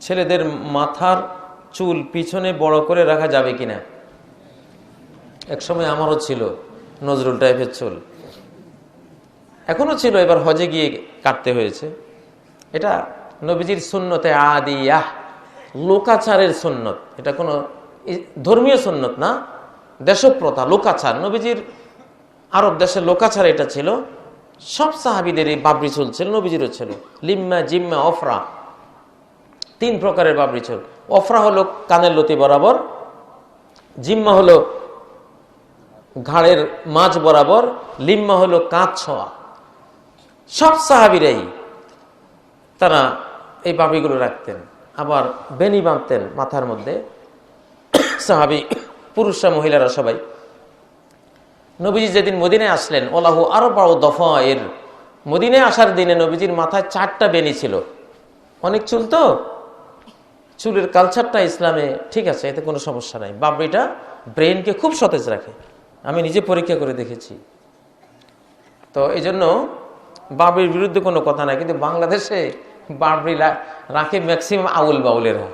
ছেলেদের মাথার চুল পিছনে বড় করে রাখা যাবে কিনা এক সময় আমারও ছিল নজরুল টাইপের চুল। এখনও ছিল, এবার হজে গিয়ে কাটতে হয়েছে। এটা নবীজির সুন্নতে আদিয়াহ, লোকাচারের সুন্নত। এটা কোনো ধর্মীয় সুন্নত না, দেশপ্রথা, লোকাচার। নবীজির আরব দেশের লোকাচার এটা ছিল। সব সাহাবিদের এই বাবরি চুল ছিল নবীজিরও ছিল লিম্মা, জিম্মা অফরা তিন প্রকারের বাবরি চুল। অফরা হলো কানের লতি বরাবর, জিম্মা হলো ঘাড়ের মাঝ বরাবর, লিম্মা হলো কাঁচ ছোঁয়া। সব সাহাবিরাই তারা এই বাবিগুলো রাখতেন, আবার বেনি বাঁধতেন মাথার মধ্যে। সাহাবি, পুরুষরা, মহিলারা সবাই নবীজি যেদিন মদিনায় আসলেন, ওলাহু আরও বড় দফা এর মদিনায় আসার দিনে নবীজির মাথায় চারটা বেনি ছিল। অনেক চুল তো? চুলের কালচারটা ইসলামে ঠিক আছে, এতে কোনো সমস্যা নাই। বাবরিটা ব্রেনকে খুব সতেজ রাখে। আমি নিজে পরীক্ষা করে দেখেছি। তো এই জন্য বাবরির বিরুদ্ধে কোনো কথা নাই, কিন্তু বাংলাদেশে বাবরি রাখে ম্যাক্সিমাম আউল বাউলেরা।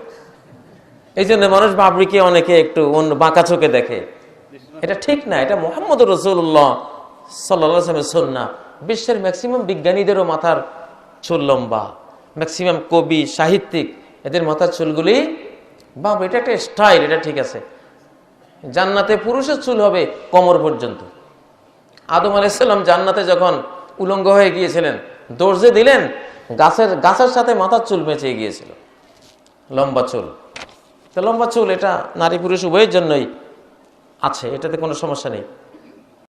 এই জন্য মানুষ বাবরিকে অনেকে একটু অন্য বাঁকা চোখে দেখে। এটা ঠিক না, এটা মোহাম্মদ রসুল্লাহ সাল্লামের সন্না বিশ্বের ম্যাক্সিমাম বিজ্ঞানীদেরও মাথার চুল লম্বা ম্যাক্সিমাম কবি, সাহিত্যিক, এদের মাথার চুলগুলি বাব এটা একটা স্টাইল এটা ঠিক আছে। জান্নাতে পুরুষের চুল হবে কোমর পর্যন্ত। আদম আলাইসাল্লাম জান্নাতে যখন উলঙ্গ হয়ে গিয়েছিলেন, দর্জে দিলেন, গাছের গাছের সাথে মাথার চুল বেঁচে গিয়েছিল। লম্বা চুল। তো লম্বা চুল, এটা নারী পুরুষ উভয়ের জন্যই আছে এটাতে কোনো সমস্যা নেই।